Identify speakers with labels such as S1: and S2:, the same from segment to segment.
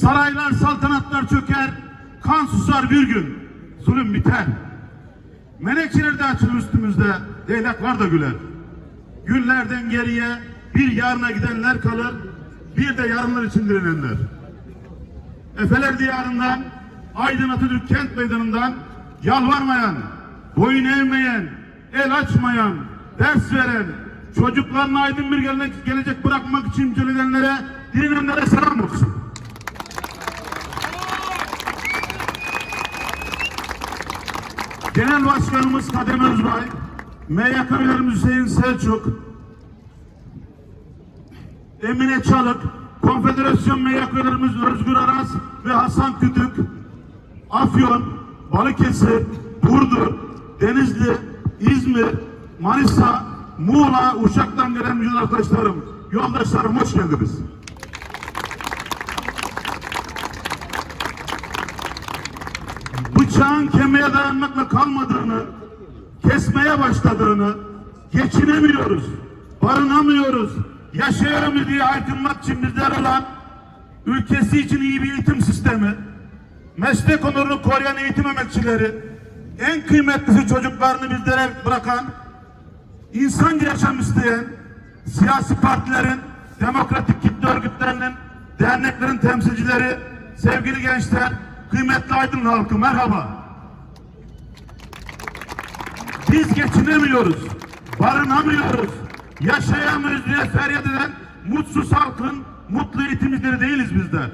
S1: Saraylar, saltanatlar çöker, kan susar bir gün, zulüm biter. Menekşeler de açılır üstümüzde, leylaklar da güler. Günlerden geriye bir yarına gidenler kalır, bir de yarınlar için direnenler. Efeler diyarından, Aydın Atatürk kent meydanından yalvarmayan, boyun eğmeyen, el açmayan, ders veren, çocuklarına aydın bir gelecek, gelecek bırakmak için mücadele edenlere, direnenlere selam olsun. Genel Başkanımız Kadem Özbay, MYK üyelerimiz Hüseyin Selçuk, Emine Çalık, Konfederasyon MYK Özgür Aras ve Hasan Kütük, Afyon, Balıkesir, Burdur, Denizli, İzmir, Manisa, Muğla, Uşak'tan gelen mücadele arkadaşlarım, yoldaşlarım hoş geldiniz. bıçağın dayanmakla kalmadığını, kesmeye başladığını, geçinemiyoruz, barınamıyoruz, yaşayamıyoruz diye haykırmak için bizler olan ülkesi için iyi bir eğitim sistemi, meslek onurunu koruyan eğitim emekçileri, en kıymetlisi çocuklarını bizlere bırakan, insanca yaşam isteyen siyasi partilerin, demokratik kitle örgütlerinin, derneklerin temsilcileri, sevgili gençler, kıymetli Aydın halkı merhaba. Biz geçinemiyoruz, barınamıyoruz, yaşayamıyoruz diye feryat eden mutsuz halkın mutlu eğitimcileri değiliz bizler.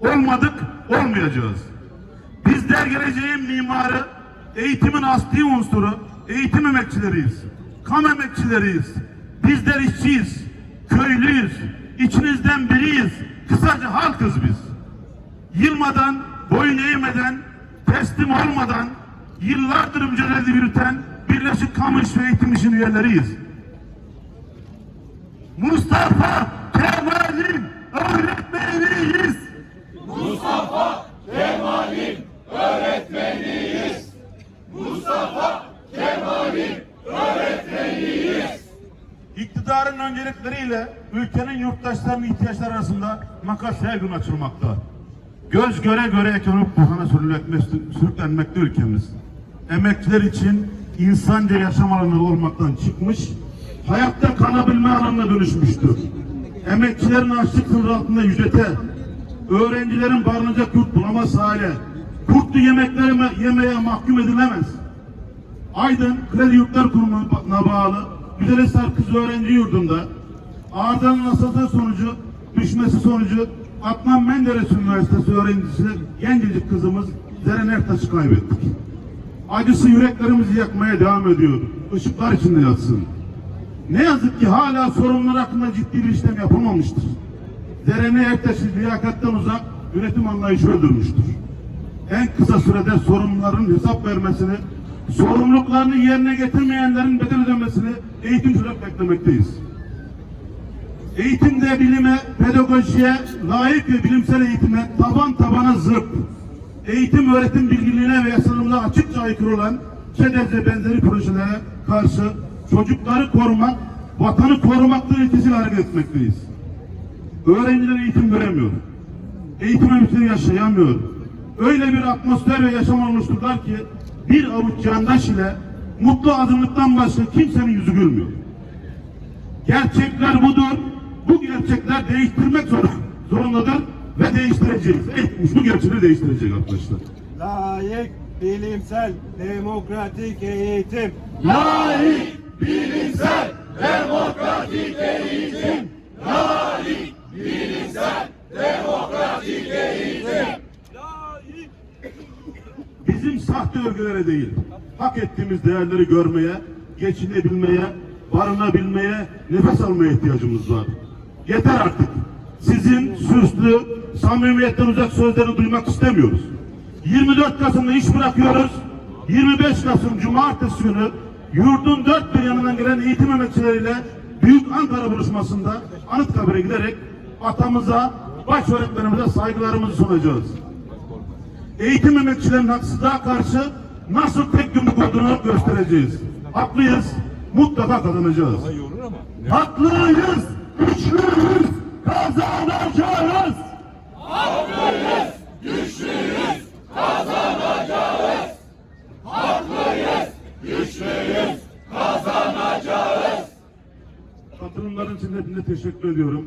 S1: Olmadık, olmayacağız. Bizler geleceğin mimarı, eğitimin asli unsuru, eğitim emekçileriyiz. Kamu emekçileriyiz. Bizler işçiyiz, köylüyüz, içinizden biriyiz. Kısaca halkız biz. Yılmadan, boyun eğmeden, teslim olmadan, yıllardır mücadele yürüten Birleşik Kamu İş ve Eğitim İşin üyeleriyiz. Mustafa Kemal'in öğretmeniyiz. İktidarın öncelikleriyle ülkenin yurttaşlarının ihtiyaçları arasında makas her gün açılmakta. Göz göre göre ekonomik sürüklenmekte, sürüklenmekte ülkemiz. Emekçiler için insanca yaşam alanı olmaktan çıkmış, hayatta kalabilme alanına dönüşmüştür. Emekçilerin açlık sınırı altında ücrete, öğrencilerin barınacak yurt bulamaz hale, kurtlu yemeklere yemeye mahkum edilemez. Aydın Kredi Yurtlar Kurumu'na bağlı Güzelhisar Kız Öğrenci Yurdu'nda ağırdan asıldığı sonucu düşmesi sonucu Adnan Menderes Üniversitesi öğrencisi gencecik kızımız Zeren Ertaş'ı kaybettik. Acısı yüreklerimizi yakmaya devam ediyor. Işıklar içinde yatsın. Ne yazık ki hala sorunlar hakkında ciddi bir işlem yapılmamıştır. Zeren Ertaş'ı liyakatten uzak üretim anlayışı öldürmüştür en kısa sürede sorumluların hesap vermesini, sorumluluklarını yerine getirmeyenlerin bedel ödemesini eğitimciler beklemekteyiz. Eğitimde bilime, pedagojiye, layık ve bilimsel eğitime taban tabana zırt, eğitim öğretim bilgiliğine ve yasalımına açıkça aykırı olan ÇEDEZ ve benzeri projelere karşı çocukları korumak, vatanı korumaktır ilkesiyle hareket etmekteyiz. Öğrenciler eğitim göremiyor. Eğitim ömrünü yaşayamıyor. Öyle bir atmosfer ve yaşam oluşturdular ki bir avuç candaş ile mutlu azınlıktan başka kimsenin yüzü gülmüyor. Gerçekler budur. Bu gerçekler değiştirmek zor, zorundadır ve değiştireceğiz. Eğitim bu gerçeği değiştirecek arkadaşlar.
S2: Layık, bilimsel, demokratik eğitim.
S1: Layık, bilimsel, demokratik eğitim. Layık, bilimsel, demokratik eğitim. Bizim sahte övgülere değil, hak ettiğimiz değerleri görmeye, geçinebilmeye, barınabilmeye, nefes almaya ihtiyacımız var. Yeter artık. Sizin süslü, samimiyetten uzak sözleri duymak istemiyoruz. 24 Kasım'da iş bırakıyoruz. 25 Kasım Cumartesi günü yurdun dört bir yanından gelen eğitim emekçileriyle Büyük Ankara buluşmasında Anıtkabir'e giderek atamıza, baş öğretmenimize saygılarımızı sunacağız. Eğitim emekçilerinin haksızlığa karşı nasıl tek yumruk olduğunu göstereceğiz. Haklıyız, mutlaka kazanacağız. Haklıyız, güçlüyüz, kazanacağız.
S3: Haklıyız,
S1: katılımların için hepinize teşekkür ediyorum.